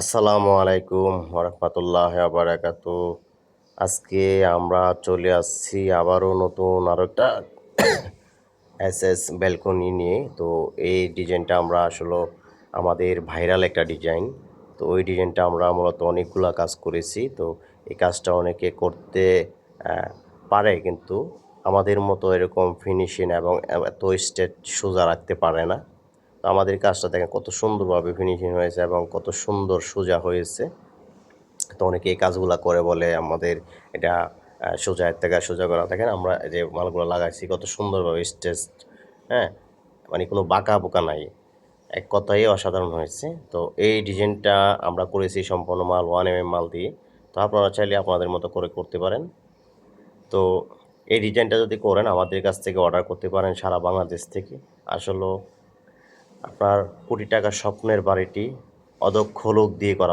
আসসালামু আলাইকুম রহমতুল্লাহ বারাকাতু আজকে আমরা চলে আসছি আবারও নতুন আরও একটা এস এস ব্যালকনি নিয়ে। তো এই ডিজাইনটা আমরা আসলে আমাদের ভাইরাল একটা ডিজাইন। তো ওই ডিজাইনটা আমরা মূলত অনেকগুলো কাজ করেছি। তো এই কাজটা অনেকে করতে পারে কিন্তু আমাদের মতো এরকম ফিনিশিং এবং এত স্টেট সোজা রাখতে পারে না। আমাদের কাজটা দেখেন কত সুন্দরভাবে ফিনিশিং হয়েছে এবং কত সুন্দর সোজা হয়েছে। তো অনেকে এই কাজগুলো করে বলে আমাদের এটা সোজা এর থেকে সোজা করা। দেখেন আমরা যে মালগুলো লাগাইছি, কত সুন্দরভাবে স্টেজ হ্যাঁ? মানে কোনো বাঁকা বোকা নাই। এক কথাই অসাধারণ হয়েছে। তো এই ডিজাইনটা আমরা করেছি সম্পূর্ণ মাল ওয়ান এম মাল দিয়ে। তো আপনারা চাইলে আপনাদের মতো করে করতে পারেন। তো এই ডিজাইনটা যদি করেন, আমাদের কাছ থেকে অর্ডার করতে পারেন সারা বাংলাদেশ থেকে। আসলে আপনার কোটি টাকার স্বপ্নের বাড়িটি অদক্ষ লোক দিয়ে করা